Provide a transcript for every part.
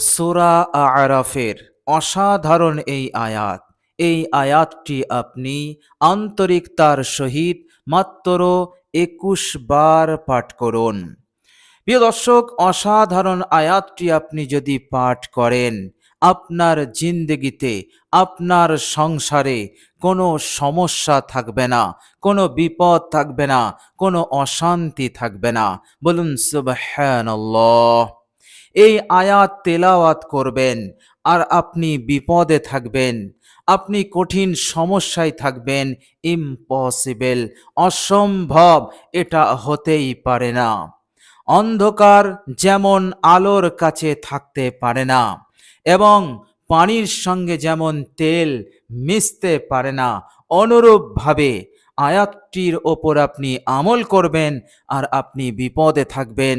সুরা আরাফের অসাধারণ এই আয়াত। এই আয়াতটি আপনি আন্তরিকতার সহিত মাত্র একুশ বার পাঠ করুন। প্রিয় দর্শক, অসাধারণ আয়াতটি আপনি যদি পাঠ করেন, আপনার জিন্দগিতে, আপনার সংসারে কোনো সমস্যা থাকবে না, কোনো বিপদ থাকবে না, কোনো অশান্তি থাকবে না। বলুন সুবহানাল্লাহ। এই আয়াত তেলাওয়াত করবেন, আর আপনি বিপদে থাকবেন, আপনি কঠিন সমস্যায় থাকবেন ইম্পসিবল অসম্ভব, এটা হতেই পারে না। অন্ধকার যেমন আলোর কাছে থাকতে পারে না, এবং পানির সঙ্গে যেমন তেল মিশতে পারে না, অনুরূপভাবে আয়াতটির ওপর আপনি আমল করবেন, আর আপনি বিপদে থাকবেন।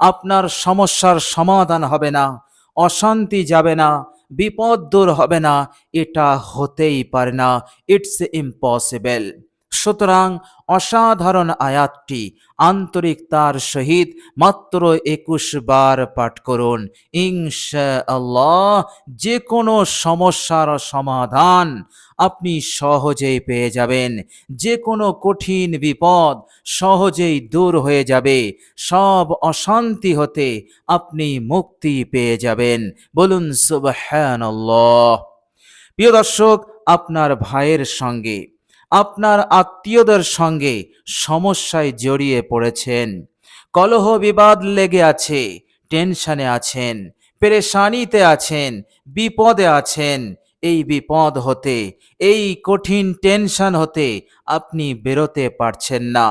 আপনার সমস্যার সমাধান হবে না, অশান্তি যাবে না, বিপদ দূর হবে না, এটা হতেই পারে না ইটস ইম্পসিবল সুতরাং অসাধারণ আয়াতটি আন্তরিকতার সহিত মাত্র একুশ বার পাঠ করুন। ইনশা আল্লাহ যে কোনো সমস্যার সমাধান আপনি সহজেই পেয়ে যাবেন। যে কোনো কঠিন বিপদ সহজেই দূর হয়ে যাবে। সব অশান্তি হতে আপনি মুক্তি পেয়ে যাবেন। বলুন, সুবহানাল্লাহ। প্রিয় দর্শক, আপনার ভাইয়ের সঙ্গে, আপনার আত্মীয়দের সঙ্গে সমস্যায় জড়িয়ে পড়েছেন। কলহ বিবাদ লেগে আছে, টেনশনে আছেন, পেরেশানিতে আছেন, বিপদে আছেন এই বিপদ হতে, এই কঠিন টেনশন হতে আপনি বেরোতে পারছেন না।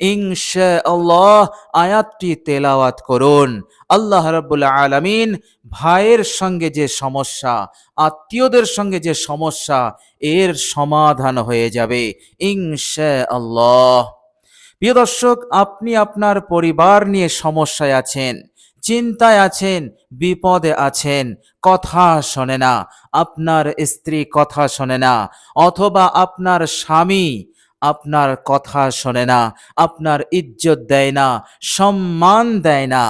ইনশা আল্লাহ আয়াতটি তেলাওয়াত করুন। আল্লাহ রাব্বুল আলামিন ভাইয়ের সঙ্গে যে সমস্যা, আত্মীয়দের সঙ্গে যে সমস্যা, এর সমাধান হয়ে যাবে। ইনশা আল্লাহ প্রিয় দর্শক, আপনি আপনার পরিবার নিয়ে সমস্যায় আছেন। চিন্তায় আছেন, বিপদে আছেন, কথা শোনে না। আপনার স্ত্রী কথা শোনে না, অথবা আপনার স্বামী আপনার কথা শোনে না, আপনার ইজ্জত দেয় না, সম্মান দেয় না।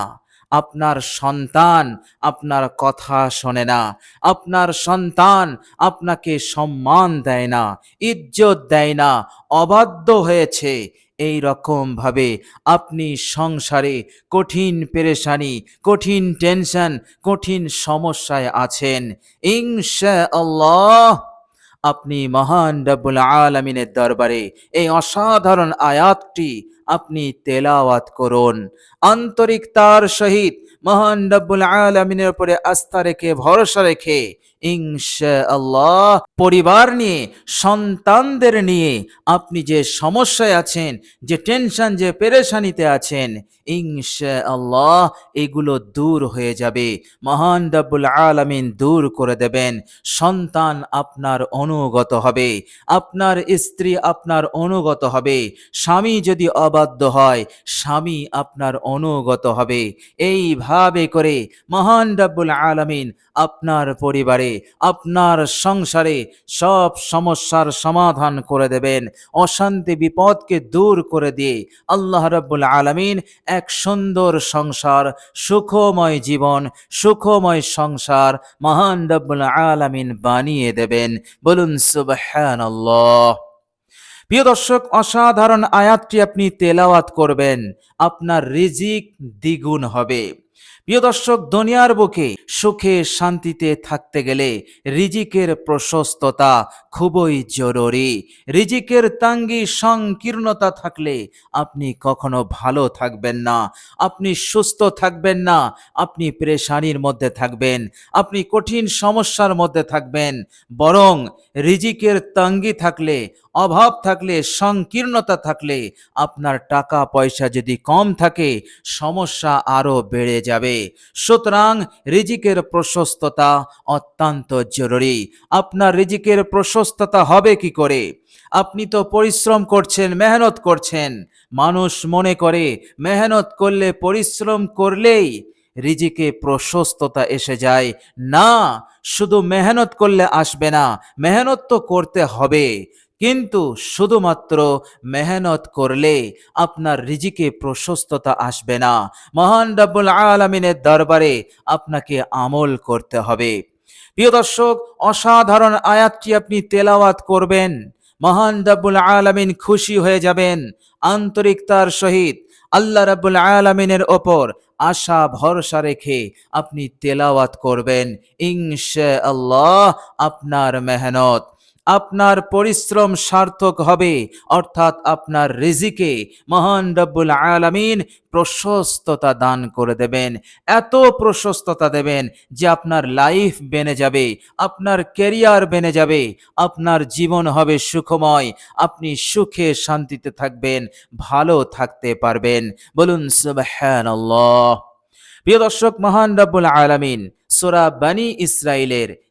আপনার সন্তান আপনার কথা শোনে না, আপনার সন্তান আপনাকে সম্মান দেয় না, ইজ্জত দেয় না, অবাধ্য হয়েছে এই রকম ভাবে আপনি সংসারে কঠিন পেরেশানি, কঠিন টেনশন কঠিন সমস্যায় আছেন। ইনশা আল্লাহ আপনি মহান রব্বুল আলমিনের দরবারে এই অসাধারণ আয়াতটি আপনি তেলাওয়াত করুন। আন্তরিকতার সহিত মহান রব্বুল আলমিনের উপরে আস্থা রেখে, ভরসা রেখে ইনশা আল্লাহ পরিবার নিয়ে, সন্তানদের নিয়ে আপনি যে সমস্যায় আছেন, যে টেনশন যে পেরেশানিতে আছেন ইনশা আল্লাহ এগুলো দূর হয়ে যাবে। মহান রব্বুল আলামিন দূর করে দেবেন। সন্তান আপনার অনুগত হবে। আপনার স্ত্রী আপনার অনুগত হবে। স্বামী যদি অবাধ্য হয়, স্বামী আপনার অনুগত হবে। এইভাবে করে মহান রব্বুল আলামিন আপনার পরিবারে আপনার সংসারে সব সমস্যার সমাধান করে দেবেন। অশান্তি বিপদকে দূর করে দিয়ে আল্লাহ রব্বুল আলামিন এক সুন্দর সংসার, সুখময় জীবন, সুখময় সংসার মহান রব্বুল আলামিন বানিয়ে দেবেন। বলুন, সুবহানাল্লাহ। প্রিয় দর্শক, অসাধারণ আয়াতটি আপনি তেলাওয়াত করবেন। আপনার রিজিক দ্বিগুণ হবে। প্রিয় দর্শক, দুনিয়ার বুকে সুখে শান্তিতে থাকতে গেলে রিজিকের প্রশস্ততা খুবই জরুরি। রিজিকের তাঙ্গি সংকীর্ণতা থাকলে আপনি কখনো ভালো থাকবেন না। আপনি সুস্থ থাকবেন না, আপনি পেরেশানির মধ্যে থাকবেন, আপনি কঠিন সমস্যার মধ্যে থাকবেন। বরং রিজিকের তাঙ্গি থাকলে, অভাব থাকলে, সংকীর্ণতা থাকলে আপনার টাকা পয়সা যদি কম থাকে, সমস্যা আরও বেড়ে যাবে। সুতরাং রিজিকের প্রশস্ততা অত্যন্ত জরুরি। আপনার রিজিকের প্রশস্ততা হবে কি করে? আপনি তো পরিশ্রম করছেন, মেহনত করছেন। মানুষ মনে করে, মেহনত করলে, পরিশ্রম করলেই রিজিকে প্রশস্ততা এসে যায়। না, শুধু মেহনত করলে আসবে না, মেহনত তো করতে হবে। কিন্তু শুধুমাত্র মেহনত করলে আপনার রিজিকে প্রশস্ততা আসবে না। মহান রব্বুল আলমিনের দরবারে আপনাকে আমল করতে হবে। প্রিয় দর্শক, অসাধারণ আয়াতটি আপনি তেলাওয়াত করবেন, মহান রব্বুল আলমিন খুশি হয়ে যাবেন আন্তরিকতার সহিত আল্লাহ রাব্বুল আলমিনের ওপর আশা, ভরসা রেখে আপনি তেলাওয়াত করবেন। ইনশা আল্লাহ আপনার মেহনত আপনার পরিশ্রম সার্থক হবে। অর্থাৎ আপনার রিজিকে মহান রব্বুল আলামিন প্রশস্ততা দান করে দেবেন। এত প্রশস্ততা দেবেন যে আপনার লাইফ বেনে যাবে, আপনার কেরিয়ার বেনে যাবে, আপনার জীবন হবে সুখময়, আপনি সুখে শান্তিতে থাকবেন, ভালো থাকতে পারবেন। বলুন, সুবহানাল্লাহ। প্রিয় দর্শক, মহান রব্বুল আলামিন, সোরা বানি ইসরাইলের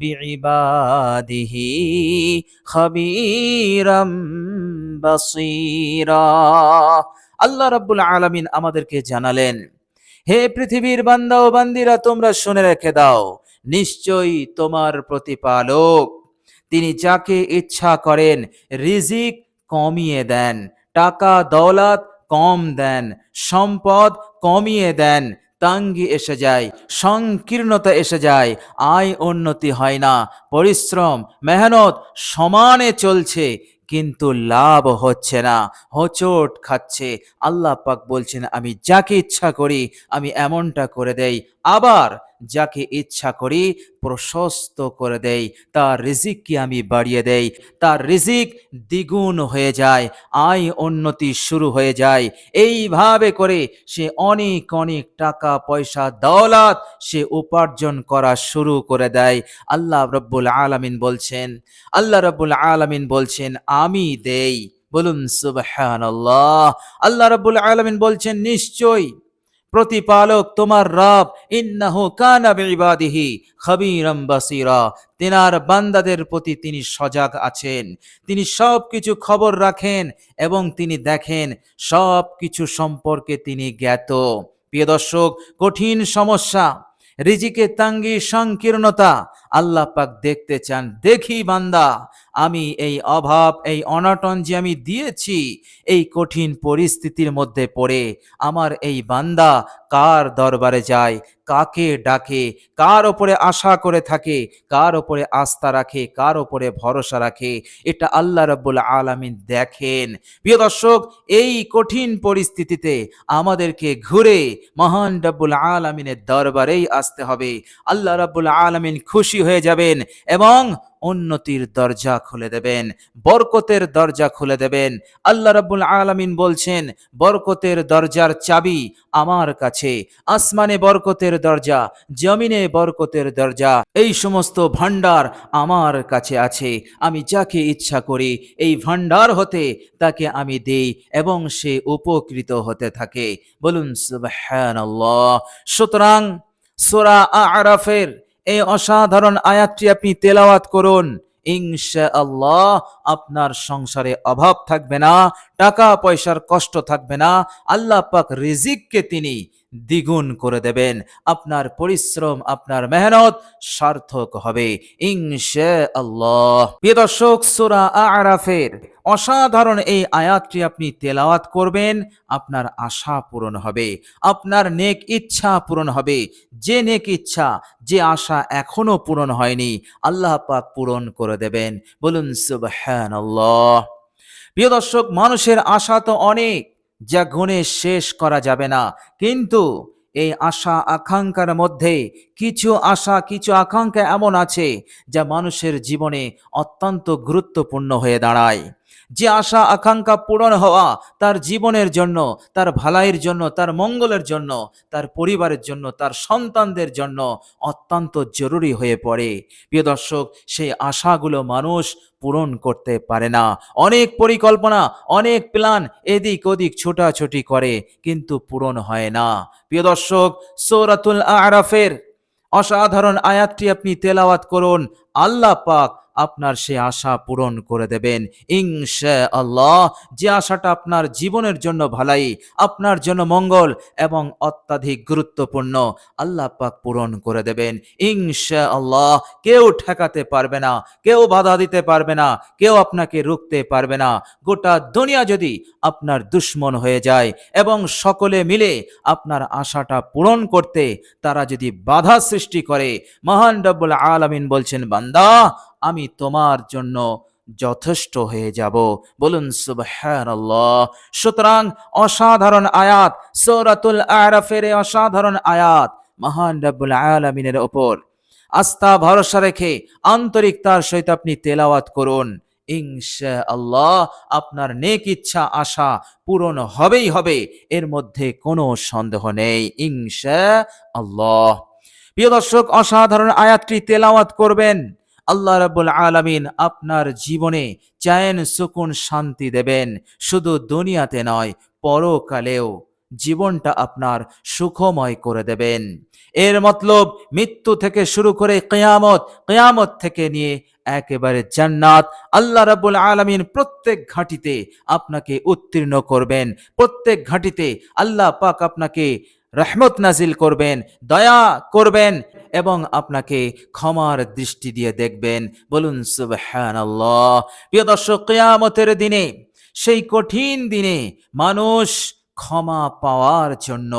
বিইবাদিহি খাবীরাম বাসীরা। আল্লাহ রাব্বুল আলামিন আমাদেরকে জানালেন, হে পৃথিবীর বান্দা ও বান্দিরা, তোমরা শুনে রেখে দাও, নিশ্চয়ই তোমার প্রতিপালক, তিনি যাকে ইচ্ছা করেন রিজিক কমিয়ে দেন, টাকা দৌলত কম দেন, সম্পদ কমিয়ে দেন তাঙ্গি এসে যায়, সংকীর্ণতা এসে যায়, আয় উন্নতি হয় না, পরিশ্রম, মেহনত সমানে চলছে, কিন্তু লাভ হচ্ছে না, হোঁচট খাচ্ছে। আল্লাহ পাক বলছেন, আমি যাকে ইচ্ছা করি, আমি এমনটা করে দেই। আবার যাকে ইচ্ছা করি প্রশস্ত করে দেই, তার রিজিককে আমি বাড়িয়ে দেই। তার রিজিক দ্বিগুণ হয়ে যায়, আয় উন্নতি শুরু হয়ে যায়। এইভাবে করে সে অনেক অনেক টাকা, পয়সা, দৌলত সে উপার্জন করা শুরু করে দেয়। আল্লাহ রব্বুল আলামিন বলছেন, আল্লাহ রব্বুল আলামিন বলছেন, আমি দেই। বলুন, সুবহানাল্লাহ। আল্লাহ রব্বুল আলামিন বলছেন, নিশ্চয়ই। প্রতিপালক, তোমার রব ইন্নাহু কানা খাবীরাম বাসীরা। তেনার বান্দাদের প্রতি তিনি সজাগ আছেন। তিনি সব কিছু খবর রাখেন এবং তিনি দেখেন সব কিছু সম্পর্কে তিনি জ্ঞাত। প্রিয় দর্শক, কঠিন সমস্যা রিজিকে তাঙ্গি সংকীর্ণতা, আল্লাহ পাক দেখতে চান, দেখি বান্দা আমি এই অভাব, এই অনটন যে আমি দিয়েছি, এই কঠিন পরিস্থিতির মধ্যে পড়ে আমার এই বান্দা কার দরবারে যায়, কাকে ডাকে, কার ওপরে আশা করে থাকে, কার ওপরে আস্থা রাখে, কার ওপরে ভরসা রাখে, এটা আল্লাহ রব্বুল আলামিন দেখেন। প্রিয় দর্শক, এই কঠিন পরিস্থিতিতে আমাদেরকে ঘুরে মহান রব্বুল আলামিনের দরবারেই আসতে হবে। আল্লাহ রব্বুল আলামিন খুশি হয়ে যাবেন এবং উন্নতির দরজা খুলে দেবেন, বরকতের দরজা খুলে দেবেন। আল্লাহ রাব্বুল আলামিন বলছেন, বরকতের দরজার চাবি আমার কাছে, আসমানে বরকতের দরজা, জমিনে বরকতের দরজা, এই সমস্ত ভান্ডার আমার কাছে আছে। আমি যাকে ইচ্ছা করি, এই ভান্ডার হতে তাকে আমি দেই এবং সে উপকৃত হতে থাকে। বলুন সুতরাং সোরা আরাফের এই অসাধারণ আয়াতটি আপনি তেলাওয়াত করুন। ইনশা আল্লাহ আপনার সংসারে অভাব থাকবে না টাকা পয়সার কষ্ট থাকবে না। আল্লাহ পাক রিজিককে তিনি দ্বিগুণ করে দেবেন। আপনার পরিশ্রম, আপনার মেহনত সার্থক হবে। ইনশা আল্লাহ প্রিয় দর্শক, সূরা আরাফের অসাধারণ এই আয়াতটি আপনি তেলাওয়াত করবেন, আপনার আশা পূরণ হবে, আপনার নেক ইচ্ছা পূরণ হবে। যে নেক ইচ্ছা, যে আশা এখনও পূরণ হয়নি, আল্লাহ পাক পূরণ করে দেবেন। বলুন সুবহানাল্লাহ। প্রিয় দর্শক, মানুষের আশা তো অনেক যা গুণে শেষ করা যাবে না। কিন্তু এই আশা আকাঙ্ক্ষার মধ্যে কিছু আশা, কিছু আকাঙ্ক্ষা এমন আছে, যা মানুষের জীবনে অত্যন্ত গুরুত্বপূর্ণ হয়ে দাঁড়ায়। যে আশা, আকাঙ্ক্ষা পূরণ হওয়া তার জীবনের জন্য, তার ভালাইয়ের জন্য, তার মঙ্গলের জন্য, তার পরিবারের জন্য, তার সন্তানদের জন্য অত্যন্ত জরুরি হয়ে পড়ে। প্রিয় দর্শক সেই আশাগুলো মানুষ পূরণ করতে পারে না। অনেক পরিকল্পনা, অনেক প্ল্যান এদিক ওদিক ছোটাছুটি করে, কিন্তু পূরণ হয় না। প্রিয় দর্শক, সৌরাতুল আরাফের অসাধারণ আয়াতটি আপনি তেলাওয়াত করুন। আল্লাহ পাক আপনার সে আশা পূরণ করে দেবেন। ইনশা আল্লাহ যে আশাটা আপনার জীবনের জন্য ভালাই, আপনার জন্য মঙ্গল এবং অত্যাধিক গুরুত্বপূর্ণ, আল্লাহ পাক পূরণ করে দেবেন। ইনশা আল্লাহ কেউ ঠেকাতে পারবে না, কেউ বাধা দিতে পারবে না, কেউ আপনাকে রুখতে পারবে না। গোটা দুনিয়া যদি আপনার দুশ্মন হয়ে যায় এবং সকলে মিলে আপনার আশাটা পূরণ করতে তারা যদি বাধা সৃষ্টি করে, মহান রব্বুল আলামিন বলছেন, বান্দা আমি তোমার জন্য যথেষ্ট হয়ে যাব। বলুন, সুবহানাল্লাহ। সুতরাং অসাধারণ আয়াত, সূরাতুল আরাফের অসাধারণ আয়াত মহান রব্বুল আলামিনের ওপর। আস্থা, ভরসা রেখে আন্তরিকতার সহিত আপনি তেলাওয়াত করুন। ইনশা আল্লাহ আপনার নেক ইচ্ছা, আশা পূরণ হবেই হবে, এর মধ্যে কোনো সন্দেহ নেই। ইনশা আল্লাহ প্রিয় দর্শক, অসাধারণ আয়াতটি তেলাওয়াত করবেন। আল্লাহ রাব্বুল আলামিন আপনার জীবনে চায়েন সুকুন শান্তি দেবেন। শুধু দুনিয়াতে নয়, পরকালেও জীবনটা আপনার সুখময় করে দেবেন। এর মতলব, মৃত্যু থেকে শুরু করে কেয়ামত কেয়ামত থেকে নিয়ে একেবারে জান্নাত। আল্লাহ রাব্বুল আলামিন প্রত্যেক ঘাটিতে আপনাকে উত্তীর্ণ করবেন। প্রত্যেক ঘাটিতে আল্লাহ পাক আপনাকে রহমত নাজিল করবেন, দয়া করবেন এবং আপনাকে ক্ষমার দৃষ্টি দিয়ে দেখবেন। বলুন, সুবহানাল্লাহ। প্রিয় দর্শক, কিয়ামতের দিনে, সেই কঠিন দিনে মানুষ ক্ষমা পাওয়ার জন্য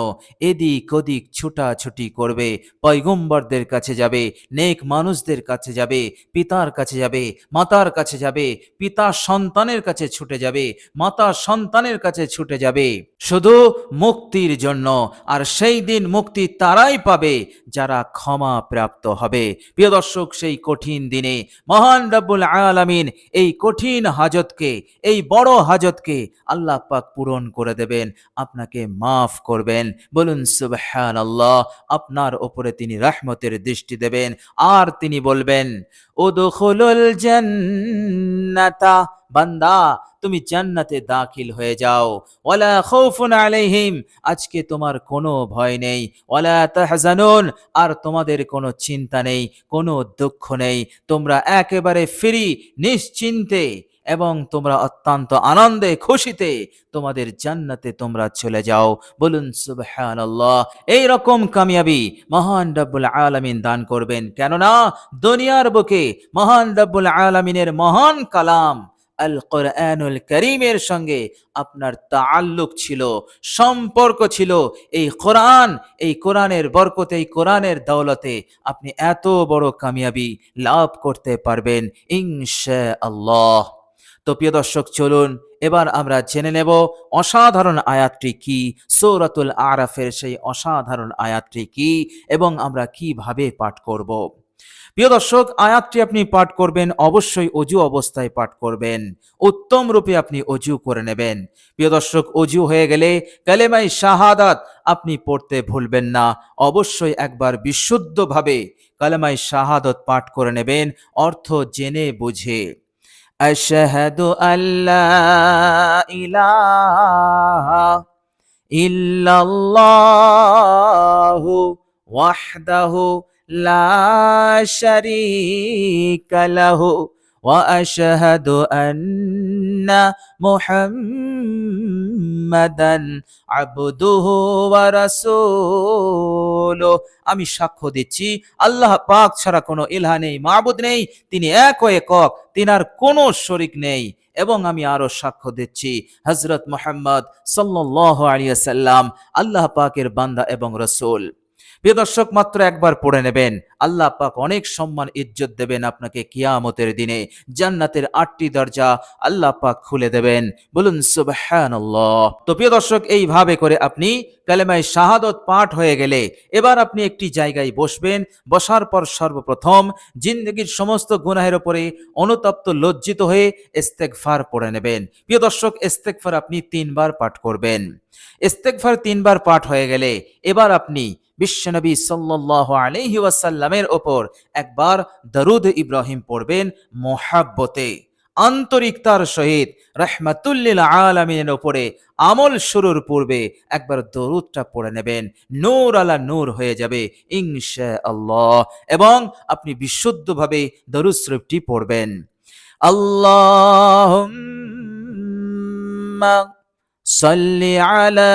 এদিক ওদিক ছুটাছুটি করবে। পয়গম্বরদের কাছে যাবে, নেক মানুষদের কাছে যাবে, পিতার কাছে যাবে, মাতার কাছে যাবে, পিতা সন্তানের কাছে ছুটে যাবে, মাতা সন্তানের কাছে ছুটে যাবে। শুধু মুক্তির জন্য, আর সেই দিন মুক্তি তারাই পাবে যারা ক্ষমা প্রাপ্ত হবে। প্রিয় দর্শক, সেই কঠিন দিনে মহান রব্বুল আলামিন এই কঠিন হাজতকে, এই বড় হাজতকে আল্লাহ পাক পূরণ করে দেবেন। আপনাকে মাফ করবেন। বলুন সুবহান আল্লাহ আপনার ওপরে তিনি রহমতের দৃষ্টি দেবেন। আর তিনি বলবেন, উদখুলুল জান্নাতা বান্দা, তুমি জান্নাতে দাখিল হয়ে যাও। ওয়ালা খাউফুন আলাইহিম, আজকে তোমার কোনো ভয় নেই। ওয়ালা তাহজানুন, আর তোমাদের কোনো চিন্তা নেই, কোনো দুঃখ নেই। তোমরা একেবারে ফ্রি, নিশ্চিন্তে এবং তোমরা অত্যন্ত আনন্দে, খুশিতে তোমাদের জান্নাতে তোমরা চলে যাও। বলুন, সুবহানাল্লাহ। এই রকম কামিয়াবি মহান রব্বুল আলামিন দান করবেন। কেননা দুনিয়ার বুকে মহান রব্বুল আলামিনের মহান কালাম আল কোরআনুল করিমের সঙ্গে আপনার তাল্লুক ছিল, সম্পর্ক ছিল। এই কোরআন, এই কোরআনের বরকতে, এই কোরআনের দৌলতে আপনি এত বড় কামিয়াবি লাভ করতে পারবেন ইনশা আল্লাহ তো প্রিয় দর্শক, চলুন এবার আমরা জেনে নেব অসাধারণ আয়াতটি কি, সৌরাতুল আরাফের সেই অসাধারণ আয়াতটি কি এবং আমরা কীভাবে পাঠ করব। প্রিয় দর্শক, আয়াতটি আপনি পাঠ করবেন, অবশ্যই অজু অবস্থায় পাঠ করবেন। উত্তম রূপে আপনি অজু করে নেবেন। প্রিয় দর্শক, অজু হয়ে গেলে কালেমাই শাহাদাত আপনি পড়তে ভুলবেন না। অবশ্যই একবার বিশুদ্ধভাবে কালেমাই শাহাদত পাঠ করে নেবেন, অর্থ জেনে বুঝে। أشهد أن لا إله إلا الله وحده لا شريك له وأشهد أن মুহাম্মাদান আবুদুহু ওয়া রাসূলু আমি সাক্ষ্য দিচ্ছি, আল্লাহ পাক ছাড়া কোনো ইলাহ নেই, মাবুদ নেই, তিনি এক ও একক, তিনার কোনো শরিক নেই। এবং আমি আরও সাক্ষ্য দিচ্ছি, হযরত মুহাম্মদ সাল্লাল্লাহু আলাইহি সাল্লাম আল্লাহ পাকের বান্দা এবং রাসূল। প্রিয় দর্শক, মাত্র একবার পড়ে নেবেন। আল্লাহ পাক অনেক সম্মান, ইজ্জত দেবেন আপনাকে কিয়ামতের দিনে। জান্নাতের আটটি দরজা আল্লাহ পাক খুলে দেবেন। বলুন, সুবহানাল্লাহ। তো প্রিয় দর্শক, এইভাবে করে আপনি কালেমায় শাহাদত পাঠ হয়ে গেলে এবার আপনি একটি জায়গায় বসবেন। বসার পর সর্বপ্রথম জিন্দগির সমস্ত গুনাহের ওপরে অনুতপ্ত, লজ্জিত হয়ে ইস্তেগফার পড়ে নেবেন। প্রিয় দর্শক, ইস্তেগফার আপনি তিনবার পাঠ করবেন। ইস্তেগফার তিনবার পাঠ হয়ে গেলে এবার আপনি বিশ্বনবী সাল্লাহ আলহি ওয়াসাল্লামের ওপর একবার দরুদ ইব্রাহিম পড়বেন মোহাব্বতে আন্তরিকতার সহিত রহমাতুল্লিল আলমিনের ওপরে আমল শুরুর পূর্বে একবার দরুদটা পড়ে নেবেন নূর আলা নূর হয়ে যাবে ইনশা আল্লাহ এবং আপনি বিশুদ্ধভাবে দরুদ শরীফটি পড়বেন আল্লাহ صل على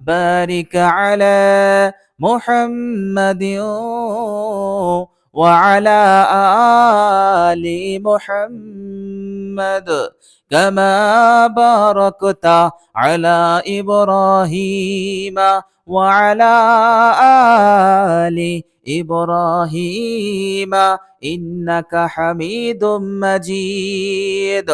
بارك على محمد وعلى آل محمد كما باركت على إبراهيم وعلى آل إبراهيم إنك حميد مجيد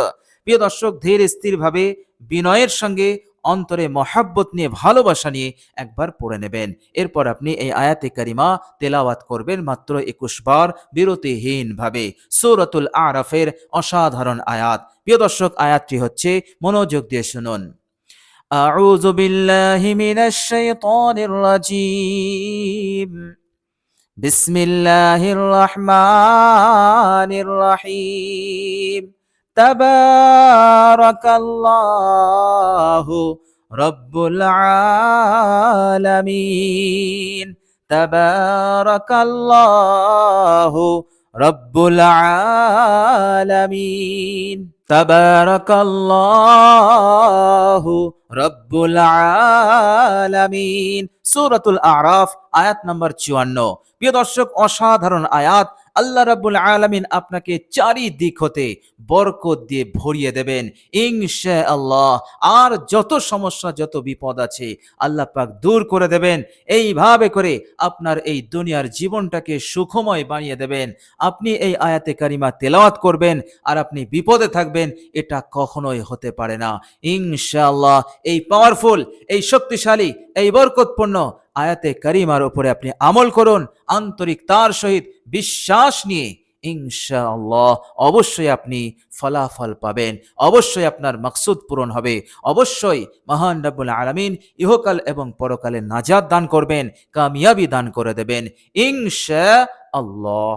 প্রিয় দর্শক ধীর স্থিরভাবে বিনয়ের সঙ্গে অন্তরে মহাব্বত নিয়ে ভালোবাসা নিয়ে একবার পড়ে নেবেন এরপর আপনি এই আয়াতে কারিমা তেলাওয়াত করবেন মাত্র একুশ বার বিরতিহীন ভাবে সৌরতুল আরাফের অসাধারণ আয়াত প্রিয় দর্শক আয়াতটি হচ্ছে মনোযোগ দিয়ে শুনুন أعوذ بالله من الشيطان الرجيم بسم الله الرحمن الرحيم তাবারাকাল্লাহু রব্বুল আলামিন। তাবারাকাল্লাহু রব্বুল আলামিন। তাবারাকাল্লাহু রব্বুল আলামিন। সূরাতুল আরাফ, আয়াত নম্বর 54 প্রিয় দর্শক, অসাধারণ আয়াত। আল্লাহ রাব্বুল আলামিন আপনাকে চারিদিক হতে বরকত দিয়ে ভরিয়ে দেবেন। ইনশা আল্লাহ আর যত সমস্যা, যত বিপদ আছে, আল্লাহ পাক দূর করে দেবেন। এইভাবে করে আপনার এই দুনিয়ার জীবনটাকে সুখময় বানিয়ে দেবেন। আপনি এই আয়াতে কারিমা তেলাওয়াত করবেন আর আপনি বিপদে থাকবেন, এটা কখনোই হতে পারে না। ইনশাআল্লাহ, এই পাওয়ারফুল এই শক্তিশালী, এই বরকতপূর্ণ আয়াতে করিমার উপরে আপনি আমল করুন, আন্তরিক তার সহিত বিশ্বাস নিয়ে ইনশাআল্লাহ অবশ্যই আপনি ফলাফল পাবেন, অবশ্যই আপনার মাকসুদ পূরণ হবে, অবশ্যই মহান রব্বুল আলমিন ইহকাল এবং পরকালে নাজাদ দান করবেন, কামিয়াবি দান করে দেবেন ইনশা আল্লাহ